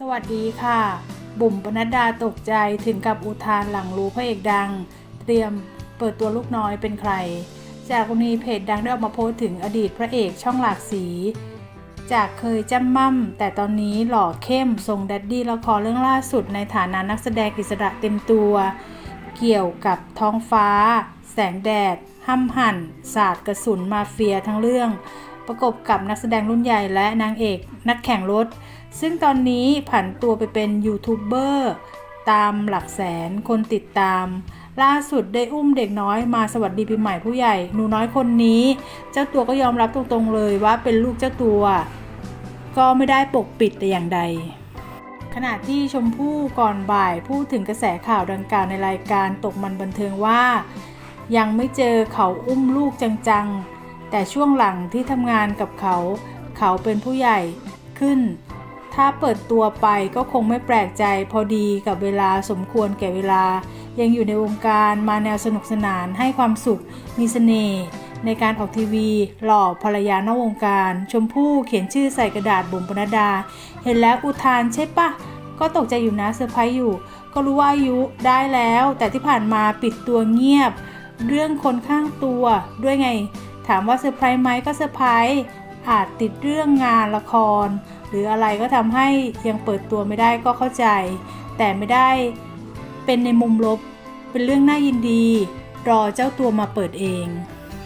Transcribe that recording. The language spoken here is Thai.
สวัสดีค่ะ บุ๋มปนัดดาตกใจถึงกับอุทานหลังรู้พระเอกดัง เตรียมเปิดตัวลูกน้อยเป็นใคร จากกรณีเพจดังได้ออกมาโพสต์ถึงอดีตพระเอกช่องหลากสี จากเคยจำม่ำแต่ตอนนี้หล่อเข้มทรงแดดดี้ละครเรื่องล่าสุดในฐานะนักแสดงอิสระเต็มตัว เกี่ยวกับท้องฟ้า แสงแดด ห้ำหั่น ศาสตร์กระสุนมาเฟียทั้งเรื่อง ประกบกับนักแสดงรุ่นใหญ่และนางเอกนักแข่งรถ ซึ่งตอนนี้ผันตัวไปเป็นยูทูบเบอร์ตามหลักแสนคนติดตาม ล่าสุดได้อุ้มเด็กน้อยมาสวัสดีปีใหม่ผู้ใหญ่หนูน้อยคนนี้ เจ้าตัวก็ยอมรับตรงๆเลยว่าเป็นลูกเจ้าตัว ก็ไม่ได้ปกปิดแต่อย่างใด ขณะที่ชมพู่ก่อนบ่ายพูดถึงกระแสข่าวดังกล่าวในรายการตกมันบันเทิงว่า ยังไม่เจอเขาอุ้มลูกจังๆ แต่ช่วงหลังที่ทำงานกับเขา เขาเป็นผู้ใหญ่ขึ้น ถ้าเปิดตัวไปก็คงไม่แปลกใจพอดีกับเวลาสมควรแก่เวลา ยังอยู่ในวงการมาแนวสนุกสนานให้ความสุขมีเสน่ห์ ในการออกทีวี หล่อภรรยานอกวงการ ชมพู่เขียนชื่อใส่กระดาษบุ๋มปนดดา เห็นแล้วอุทานใช่ปะ ก็ตกใจอยู่นะเซอร์ไพรส์อยู่ ก็รู้ว่าอายุได้แล้ว แต่ที่ผ่านมาปิดตัวเงียบ เรื่องคนข้างตัวด้วยไง ถามว่าเซอร์ไพรส์ไหมก็เซอร์ไพรส์อาจติดเรื่องงานละคร หรืออะไรก็ทำให้ยังเปิดตัวไม่ได้ก็เข้าใจ แต่ไม่ได้เป็นในมุมลบเป็นเรื่องน่ายินดี รอเจ้าตัวมาเปิดเอง